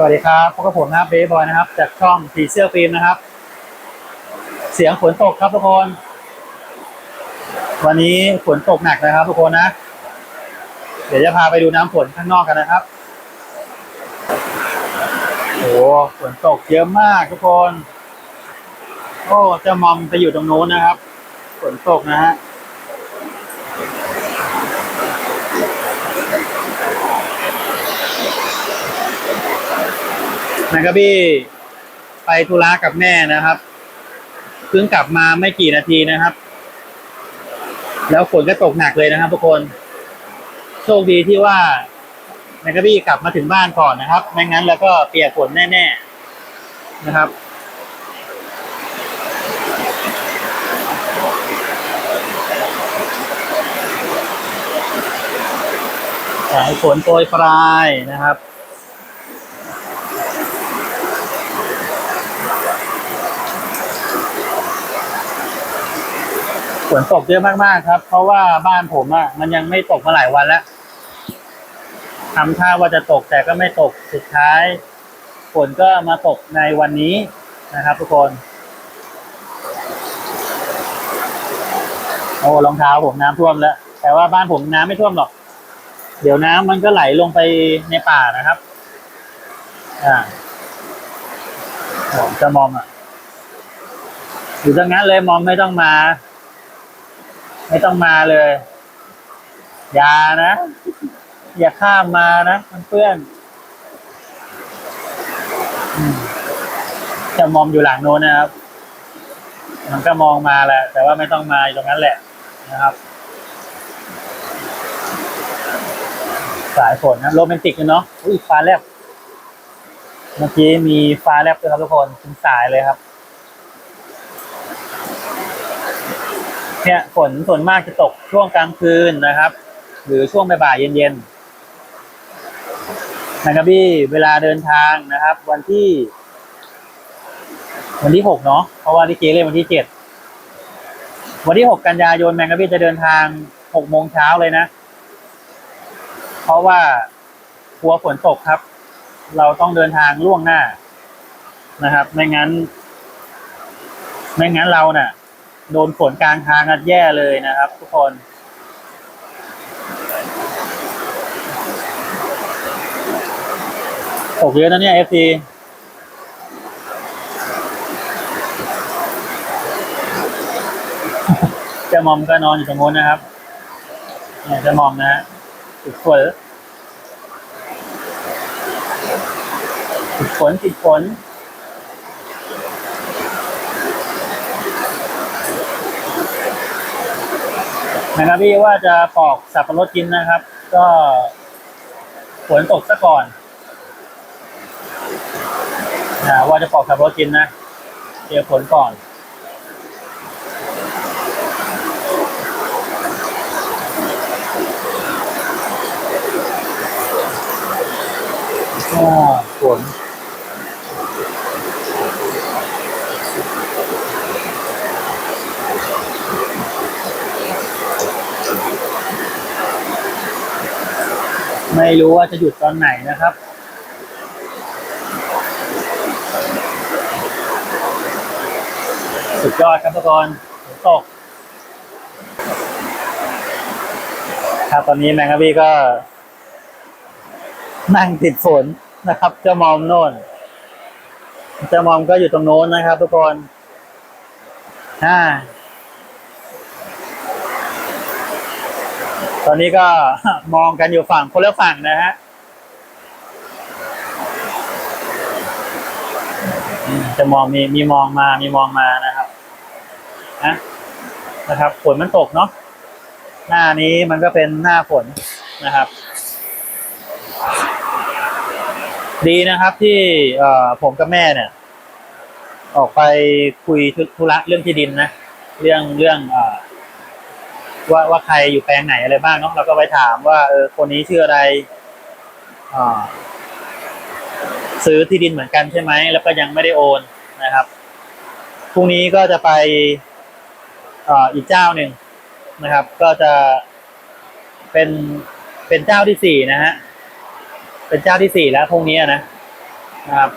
สวัสดีครับพบกับผมนะครับเบย์บอยนะครับ จากช่องผีเสื้อฟิล์มนะครับ เสียงฝนตกครับทุกคน วันนี้ฝนตกหนักนะครับ ทุกคนนะ เดี๋ยวจะพาไปดูน้ำฝนข้างนอกกันนะครับโอ้โหฝนตกเยอะมากทุกคน โอ้จะมอมไปอยู่ตรงโน้นนะครับ ฝนตกนะฮะ นายกระบี้ไปธุระกับแม่นะครับเพิ่งกลับมาไม่กี่นาทีนะครับ แล้วฝนก็ตกหนักเลยนะครับทุกคน โชคดีที่ว่านายกระบี้กลับมาถึงบ้านก่อนนะครับ ไม่งั้นแล้วก็เปียกฝนแน่ ๆนะครับ สายฝนโปรยปลายนะครับ ฝนตกเยอะมากๆครับ เพราะว่าบ้านผมอะ่ะ มันยังไม่ตกมาหลายวันแล้วทำท่าว่าจะตกแต่ก็ไม่ตกสุดท้ายฝนก็มาตกในวันนี้นะครับ ทุกคน โอ้รองเท้าผมน้ำท่วมแล้ว แต่ว่าบ้านผมน้ำไม่ท่วมหรอก เดี๋ยวน้ำมันก็ไหลลงไปในป่านะครับ อ่าผมจะมองอะอยู่ตรงนั้นเลยมองไม่ต้องมา ไม่ต้องมาเลย อย่านะ อย่าข้ามมานะมันเพื่อนจะมองอยู่หลังโน้นนะครับ มันก็มองมาแหละ แต่ว่าไม่ต้องมาอยู่ตรงนั้นแหละนะครับ สายฝนนะโรแมนติกเลยเนาะอุ้ยฟ้าแลบเมื่อกี้มีฟ้าแลบด้วยครับทุกคนถึงสายเลยครับ เนี่ยฝนส่วนมากจะตกช่วงกลางคืนนะครับ หรือช่วงบ่ายเย็นๆนะครับพี่เวลาเดินทางนะครับ วันที่ วันที่หกเนาะเพราะว่าที่เจเล่นวันที่เจ็ดวันที่หกกันยายนแมงกะบี้จะเดินทางหกโมงเช้าเลยนะ เพราะว่ากลัวฝนตกครับ เราต้องเดินทางล่วงหน้านะครับ ไม่งั้น ไม่งั้นเราเนะ่ะ โดนฝนกลางทางกันแย่เลยนะครับ ทุกคนตกเยอะนะเนี่ยเอฟซีเจะมอมก็นอนอยู่ตรงโน้นนะครับเนี่ยจะมอมนะฮะติดฝนติดฝนติดฝน นะครับพี่ว่าจะปอกสับปะรดกินนะครับ ก็ฝนตกซะก่อนนะว่าจะปอกสับปะรดกินนะเดี๋ยวฝนก่อนอ่าฝน ไม่รู้ว่าจะหยุดตอนไหนนะครับ สุดยอดครับทุกคนฝนตกครับตอนนี้แมงกะบี้ก็ นั่งติดฝนนะครับ เจ้ามอมโน่นเจ้ามอมก็อยู่ตรงโน้นนะครับ ทุกคนอ่า ตอนนี้ก็มองกันอยู่ฝั่งคนละฝั่งนะฮะจะมองมีมีมองมามีมองมานะครับนะนะครับฝนมันตกเนาะหน้านี้มันก็เป็นหน้าฝนนะครับ ดีนะครับที่เอ่อผมกับแม่เนี่ย ออกไปคุยธุระเรื่องที่ดินนะ เรื่องเรื่องเอ่อ ว่าว่าใครอยู่แปลงไหนอะไรบ้างเนาะเราก็ไปถามว่าเออคนนี้ชื่ออะไรอ่าซื้อที่ดินเหมือนกันใช่ไหมแล้วก็ยังไม่ได้โอนนะครับพรุ่งนี้ก็จะไปอ่าอีกเจ้าหนึ่งนะครับ ก็จะเป็นเป็นเจ้าที่สี่นะฮะเป็นเจ้าที่สี่แล้วพรุ่งนี้นะนะครับ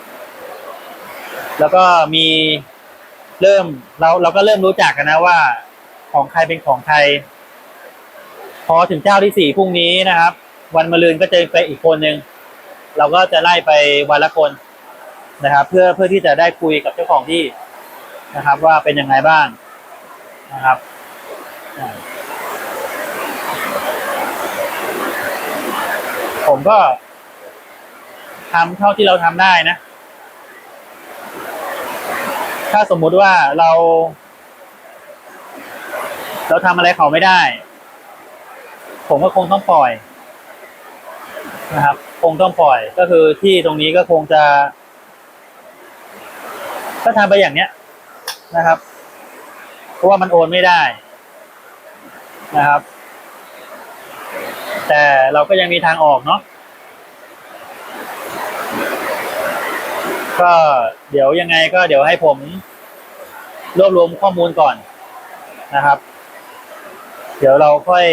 แล้วก็มีเริ่มเราเราก็เริ่มรู้จักกันนะว่าของใครเป็นของใคร พอถึงเจ้าที่สี่พรุ่งนี้นะครับ วันมะรืนก็จะไปอีกคนหนึ่งเราก็จะไล่ไปวันละคนนะครับ เพื่อเพื่อที่จะได้คุยกับเจ้าของที่นะครับ ว่าเป็นยังไงบ้างนะครับผมก็ทำเท่าที่เราทำได้นะ ถ้าสมมุติว่าเรา เราทำอะไรเขาไม่ได้ ผมก็คงต้องปล่อยนะครับ คงต้องปล่อยก็คือที่ตรงนี้ก็คงจะก็ทำไปอย่างเนี้ยนะครับ เพราะว่ามันโอนไม่ได้นะครับ แต่เราก็ยังมีทางออกเนาะก็เดี๋ยวยังไงก็เดี๋ยวให้ผมรวบรวมข้อมูลก่อนนะครับ เดี๋ยวเราค่อย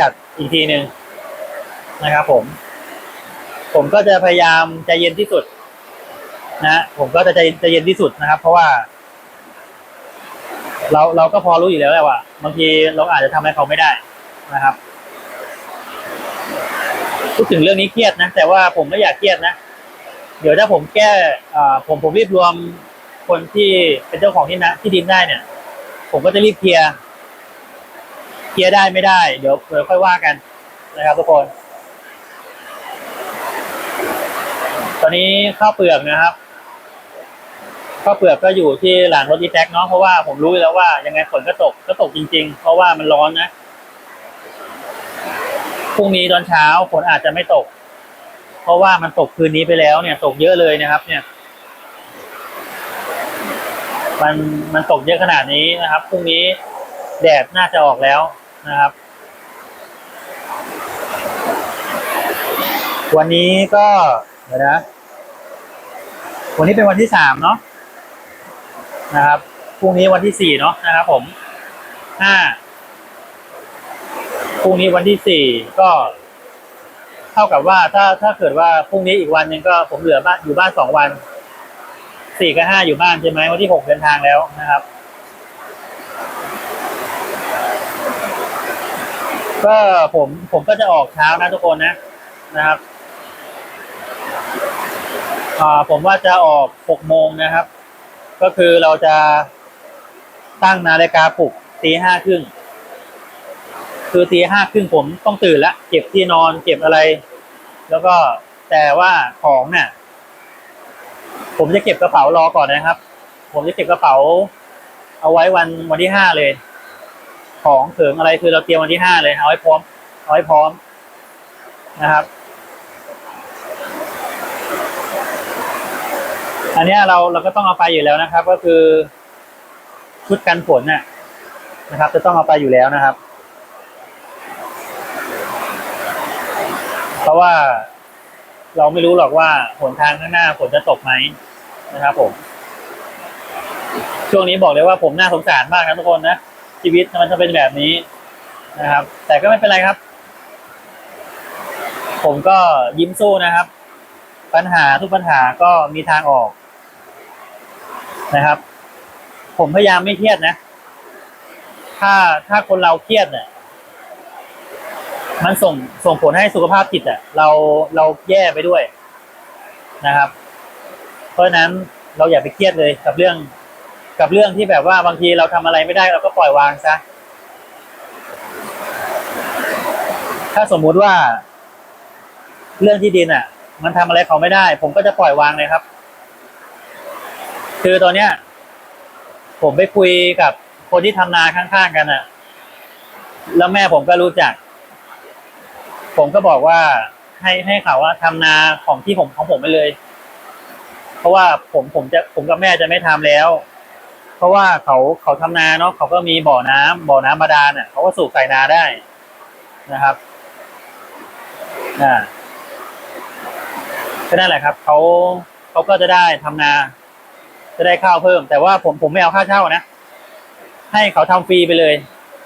จัดอีกทีหนึ่งนะครับผม ผมก็จะพยายามใจเย็นที่สุด นะผมก็จะใจใจเย็นที่สุดนะครับ เพราะว่า เราเราก็พอรู้อยู่แล้วแหละว่าบางทีเราอาจจะทำอะไรเขาไม่ได้นะครับพูดถึงเรื่องนี้เครียดนะ แต่ว่าผมไม่อยากเครียดนะ เดี๋ยวถ้าผมแก้อ่ผมผมรีบรวมคนที่เป็นเจ้าของที่นะที่ดินได้เนี่ย ผมก็จะรีบเคลียร์ เคลียร์ได้ไม่ได้ เดี๋ยวเดี๋ยวค่อยว่ากันนะครับทุกคน ตอนนี้ข้าวเปลือกนะครับข้าวเปลือกก็อยู่ที่หลังรถอีแท็กเนาะเพราะว่าผมรู้แล้วว่ายังไงฝนก็ตกก็ตกจริง ๆ เพราะว่ามันร้อนนะพรุ่งนี้ตอนเช้าฝนอาจจะไม่ตก เพราะว่ามันตกคืนนี้ไปแล้วเนี่ย ตกเยอะเลยนะครับ เนี่ย มันมันตกเยอะขนาดนี้นะครับพรุ่งนี้แดดน่าจะออกแล้ว นะครับ วันนี้ก็เดี๋ยวนะ วันนี้เป็นวันที่สามเนาะนะครับพรุ่งนี้วันที่สี่เนาะนะครับผมห้าพรุ่งนี้วันที่สี่ก็เท่ากับว่าถ้าถ้าเกิดว่าพรุ่งนี้อีกวันหนึ่งก็ผมเหลือบ้านอยู่บ้านสองวันสี่กับห้าอยู่บ้านใช่ไหมวันที่หกเดินทางแล้วนะครับ ก็ผมผมก็จะออกเช้านะทุกคนนะนะครับอ่าผมว่าจะออกหกโมงนะครับ ก็คือเราจะตั้งนาฬิกาปลุกตีห้าครึ่งคือตีห้าครึ่งผมต้องตื่นละเก็บที่นอนเก็บอะไร แล้วก็แต่ว่าของเนี่ยผมจะเก็บกระเป๋ารอก่อนนะครับ ผมจะเก็บกระเป๋า เอาไว้วันวันที่ห้าเลย ของเถิงอะไรคือเราเตรียมวันที่ห้าเลยเอาไว้พร้อมเอาไว้พร้อมนะครับ อันนี้เราเราก็ต้องเอาไปอยู่แล้วนะครับ ก็คือชุดกันฝนน่ะนะครับ จะต้องเอาไปอยู่แล้วนะครับ เพราะว่าเราไม่รู้หรอกว่าหนทางข้างหน้าฝนจะตกไหมนะครับ ผม ช่วงนี้บอกเลยว่าผมน่าสงสารมากนะทุกคนนะ ชีวิตมันจะเป็นแบบนี้นะครับ แต่ก็ไม่เป็นไรครับ ผมก็ยิ้มสู้นะครับ ปัญหาทุกปัญหาก็มีทางออกนะครับ ผมพยายามไม่เครียดนะ ถ้าถ้าคนเราเครียดเนี่ยมันส่งส่งผลให้สุขภาพจิตอะ เราเราแย่ไปด้วยนะครับ เพราะฉะนั้นเราอย่าไปเครียดเลยกับเรื่อง กับเรื่องที่แบบว่าบางทีเราทำอะไรไม่ได้เราก็ปล่อยวางซะถ้าสมมุติว่า เรื่องที่ดินอะ มันทำอะไรเขาไม่ได้ ผมก็จะปล่อยวางเลยครับ คือตอนเนี้ย ผมไปคุยกับคนที่ทำนาข้างๆกันอะ แล้วแม่ผมก็รู้จัก ผมก็บอกว่าให้ให้เขาว่าทำนาของที่ผมของผมไปเลย เพราะว่าผมผมจะผมกับแม่จะไม่ทำแล้ว เพราะว่าเขาเขาทำนาเนาะเขาก็มีบ่อน้ำบ่อน้ำบาดาลอะเขาก็สูบใส่นาได้นะครับอ่ก็นั่นแหละครับเขาเขาก็จะได้ทำนา จะได้ข้าวเพิ่ม แต่ว่าผมผมไม่เอาค่าเช่านะให้เขาทำฟรีไปเลย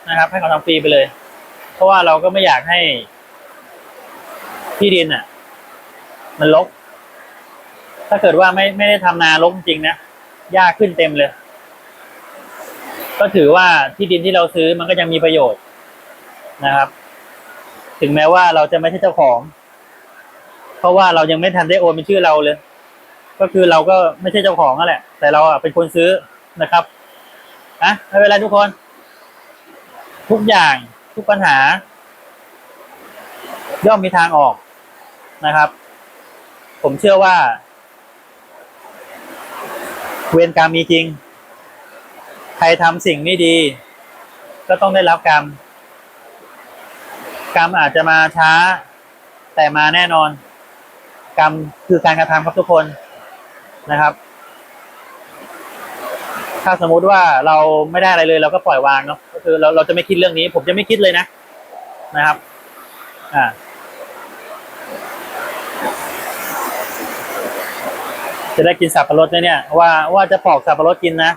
นะครับ ให้เขาทำฟรีไปเลย เพราะว่าเราก็ไม่อยากให้ที่ดินอะ มันลกถ้าเกิดว่าไม่ไม่ได้ทำนาลกจริงนะหญ้าขึ้นเต็มเลย ก็ถือว่าที่ดินที่เราซื้อมันก็ยังมีประโยชน์นะครับ ถึงแม้ว่าเราจะไม่ใช่เจ้าของ เพราะว่าเรายังไม่ทันได้โอนเป็นชื่อเราเลย ก็คือเราก็ไม่ใช่เจ้าของนั่นแหละ แต่เราเป็นคนซื้อนะครับอะไม่เป็นไรทุกคน ทุกอย่างทุกปัญหา ย่อมมีทางออกนะครับ ผมเชื่อว่า เวรกรรมมีจริง ใครทำสิ่งไม่ดี ก็ต้องได้รับกรรม กรรมอาจจะมาช้า แต่มาแน่นอน กรรมคือการกระทำครับทุกคนนะครับ ถ้าสมมุติว่าเราไม่ได้อะไรเลย เราก็ปล่อยวางเนาะก็คือเราเราจะไม่คิดเรื่องนี้ ผมจะไม่คิดเลยนะนะครับ อ่าจะได้กินสับปะรดไหมเนี่ยว่าว่าจะปอกสับปะรดกินนะ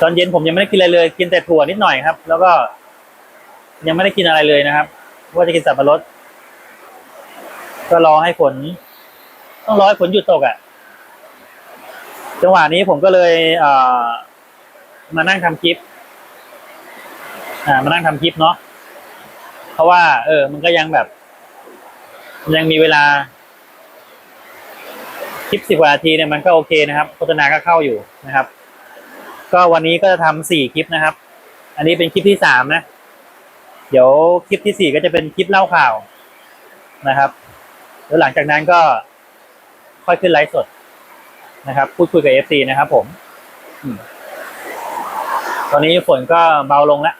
ตอนเย็นผมยังไม่ได้กินอะไรเลย กินแต่ถั่วนิดหน่อยครับ แล้วก็ ยังไม่ได้กินอะไรเลยนะครับว่าจะกินสับปะรดก็รอให้ฝนต้องรอให้ฝนหยุดตกอะ่ะ จังหวะนี้ผมก็เลยเอ่อมานั่งทำคลิป อ่า มานั่งทำคลิปเนาะเพราะว่า เออ มันก็ยังแบบ ยังมีเวลาคลิปสิบกว่านาทีเนี่ยมันก็โอเคนะครับโฆษณาก็เข้าอยู่นะครับ ก็วันนี้ก็จะทำสี่คลิปนะครับ อันนี้เป็นคลิปที่สามนะ เดี๋ยวคลิปที่สี่ก็จะเป็นคลิปเล่าข่าวนะครับแล้วหลังจากนั้นก็ค่อยขึ้นไลฟ์สดนะครับ พูดคุยกับเอฟซีนะครับ ผมตอนนี้ฝนก็เบาลงแล้ว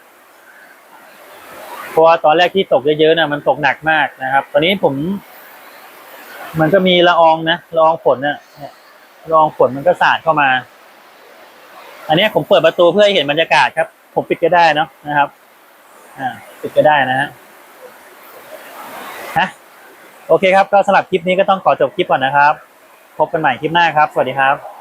เพราะว่าตอนแรกที่ตกเยอะๆนะมันตกหนักมากนะครับ ตอนนี้ผม มันก็มีละอองนะละอองฝนเนี่ยเนี่ยละอองฝนมันก็สาดเข้ามา อันนี้ผมเปิดประตูเพื่อให้เห็นบรรยากาศครับ ผมปิดก็ได้เนาะนะครับ อ่า ปิดก็ได้นะฮะฮะโอเคครับ ก็สำหรับคลิปนี้ก็ต้องขอจบคลิปก่อนนะครับ พบกันใหม่คลิปหน้าครับ สวัสดีครับ